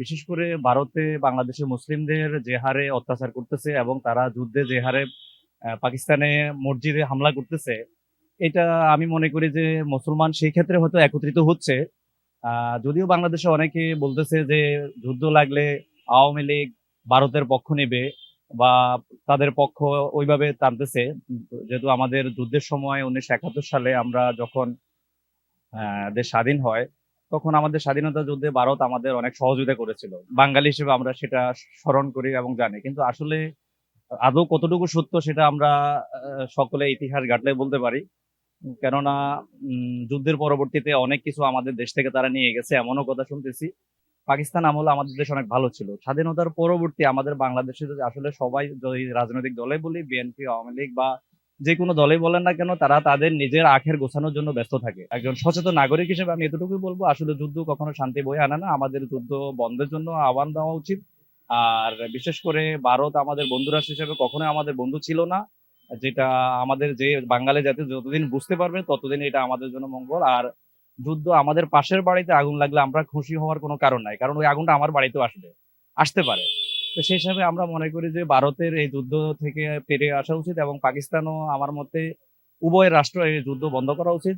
বিশেষ করে ভারতে বাংলাদেশের মুসলিমদের যে হারে অত্যাচার করতেছে এবং তারা যুদ্ধে যে হারে পাকিস্তানে মসজিদে হামলা করতেছে, এটা আমি মনে করি যে মুসলমান সেই ক্ষেত্রে হয়তো একত্রিত হচ্ছে। যদিও বাংলাদেশে অনেকে বলতেছে যে যুদ্ধ লাগলে আওয়ামী লীগ ভারতের পক্ষ নেবে বা তাদের পক্ষ ওইভাবে টানতেছে। যেহেতু আমাদের যুদ্ধের সময় উনিশশো একাত্তর সালে আমরা যখন দেশ স্বাধীন হয় তখন আমাদের স্বাধীনতা যুদ্ধে ভারত আমাদের অনেক সহযোগিতা করেছিল। বাঙালি হিসেবে আমরা সেটা স্মরণ করি এবং জানি। কিন্তু আসলে আদৌ কতটুকু সত্য সেটা আমরা সকলে ইতিহাস ঘাটলে বলতে পারি। কেননা যুদ্ধের পরবর্তীতে অনেক কিছু আমাদের দেশ থেকে তারা নিয়ে গেছে, এমনও কথা শুনতেছি। পাকিস্তান আমলে আমাদের দেশ অনেক ভালো ছিল। স্বাধীনতার পরবর্তী আমাদের বাংলাদেশে যদি আসলে সবাই যদি রাজনৈতিক দলে বলি, বিএনপি, আওয়ামী লীগ বা যে কোনো দলে বলেন না কেন, তারা তাদের নিজের আখের গোছানোর জন্য ব্যস্ত থাকে। একজন সচেতন নাগরিক হিসেবে আমি এতটুকুই বলব, আসলে যুদ্ধ কখনো শান্তি বয়ে আনে না। আমাদের যুদ্ধ বন্ধের জন্য আহ্বান দেওয়া উচিত। আর বিশেষ করে ভারত আমাদের বন্ধু রাষ্ট্র হিসেবে কখনোই আমাদের বন্ধু ছিল না। যেটা আমাদের যে বাঙালি জাতি যতদিন বুঝতে পারবে, ততদিন এটা আমাদের জন্য মঙ্গল। আর যুদ্ধ আমাদের পাশের বাড়িতে আগুন লাগলে আমরা খুশি হওয়ার কোনো কারণ নাই, কারণ ওই আগুনটা আমার বাড়িতেও আসবে আসতে পারে। তো সেই হিসাবে আমরা মনে করি যে ভারতের এই যুদ্ধ থেকে পেরে আসা উচিত এবং পাকিস্তানও আমার মতে উভয় রাষ্ট্র এই যুদ্ধ বন্ধ করা উচিত।